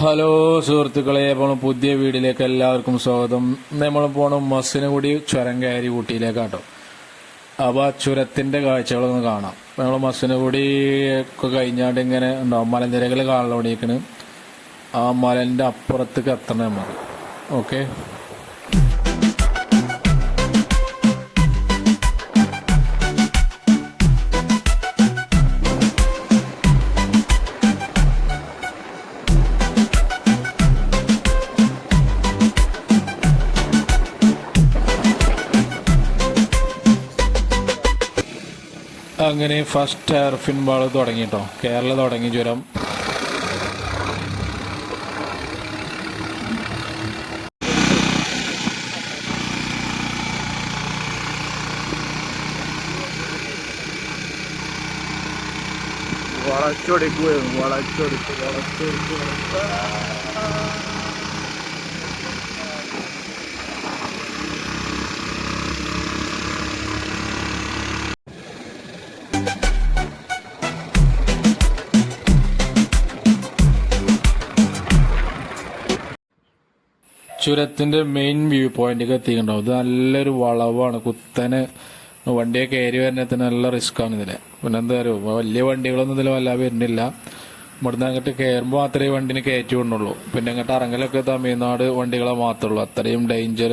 Hello സുഹൃത്തുക്കളെ നമ്മൾ പുതിയ വീഡിയോയിലേക്ക് എല്ലാവർക്കും സ്വാഗതം. നമ്മൾ പോണ മസിനുകൂടി ചുരം കയറി ഊട്ടിയിലേക്കാട്ടോ. അപ്പോൾ ആ ചുരത്തിന്റെ കാഴ്ചകളൊന്ന് കാണാം. നമ്മൾ മസിനുകൂടി ഒക്കെ കഴിഞ്ഞാണ്ട് ഇങ്ങനെ ഉണ്ടാവും മലനിരകൾ കാണലോടിയേക്കണ് ആ മലന്റെ അപ്പുറത്തേക്ക് എത്തണം നമ്മൾ. ഓക്കെ? അങ്ങനെ ഫസ്റ്റ് എയർഫിൻ ബാൾ തുടങ്ങിട്ടോ. കേരള തുടങ്ങി ചുരം. വളച്ചൊടിക്കുകയും വളച്ചൊടിച്ച് വളച്ചൊടിച്ച്. ചുരത്തിന്റെ മെയിൻ വ്യൂ പോയിന്റിലേക്ക് എത്തിയിട്ടുണ്ടാവും ഇത് നല്ലൊരു വളവാണ്. കുത്തനെ വണ്ടിയൊക്കെ കയറി വരുന്നതിന് നല്ല റിസ്ക് ആണ് ഇതിൽ പിന്നെ എന്താ പറയുക വലിയ വണ്ടികളൊന്നും ഇതിൽ വല്ലാതെ വരുന്നില്ല. ഇവിടുന്ന് അങ്ങോട്ട് കയറുമ്പോൾ മാത്രമേ വണ്ടിന് കയറ്റി വിടുന്നുള്ളൂ. പിന്നെ അങ്ങോട്ട് ഇറങ്ങലൊക്കെ തമിഴ്നാട് വണ്ടികളെ മാത്രമേ ഉള്ളൂ. അത്രയും ഡേഞ്ചർ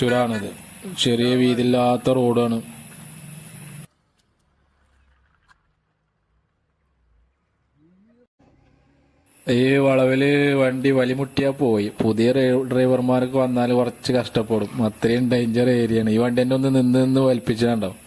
ചുരാണിത്. ചെറിയ വീതിയില്ലാത്ത റോഡാണ് ഈ വളവിൽ വണ്ടി വലിമുട്ടിയാ പോയി. പുതിയ ഡ്രൈ- ഡ്രൈവർമാർക്ക് വന്നാൽ കുറച്ച് കഷ്ടപ്പെടും. അത്രയും ഡേഞ്ചർ ഏരിയ ആണ് ഈ വണ്ടി എന്നെ ഒന്ന് നിന്ന് നിന്ന് വലിപ്പിച്ചിട്ടുണ്ടാവും.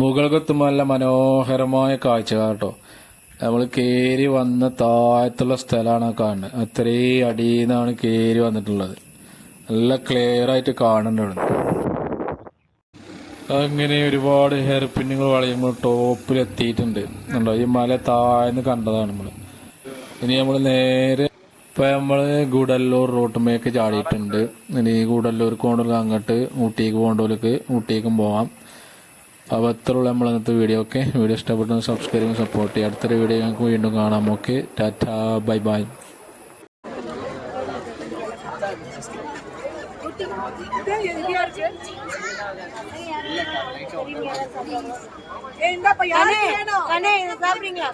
മുകൾക്കെത്തുമ്പോൾ നല്ല മനോഹരമായ കാഴ്ച കേട്ടോ. നമ്മൾ കയറി വന്ന താഴത്തുള്ള സ്ഥലമാണ് കാണുന്നത്. അത്രയും അടിയിൽ നിന്നാണ് കയറി വന്നിട്ടുള്ളത്. നല്ല ക്ലിയർ ആയിട്ട് കാണുന്നുണ്ട് അങ്ങനെ ഒരുപാട് ഹെയർ പിന്നുകൾ വളയുമ്പോൾ ടോപ്പിൽ എത്തിയിട്ടുണ്ട് ഉണ്ടോ ഈ മല താഴ്ന്ന് കണ്ടതാണ് നമ്മൾ ഇനി നമ്മൾ നേരെ ഇപ്പൊ നമ്മൾ ഗൂഡല്ലൂർ റൂട്ടുമേക്ക് ചാടിയിട്ടുണ്ട്. ഇനി ഗുഡല്ലൂർക്ക് കൊണ്ടുള്ള അങ്ങോട്ട് ഊട്ടിക്ക് പോകേണ്ടവർക്ക് ഊട്ടിക്കും പോവാം. അപ്പോൾ അത്രയുള്ള നമ്മൾ ഇന്നത്തെ വീഡിയോ ഒക്കെ വീഡിയോ ഇഷ്ടപ്പെട്ടു സബ്സ്ക്രൈബ് ചെയ്യും സപ്പോർട്ട് ചെയ്യും അടുത്തൊരു വീഡിയോ ഞങ്ങൾക്ക് വീണ്ടും കാണാം ഓക്കെ ടാറ്റ ബൈ ബൈ கண்ணே கண்ணே இதை சாப்பிடுறீங்களா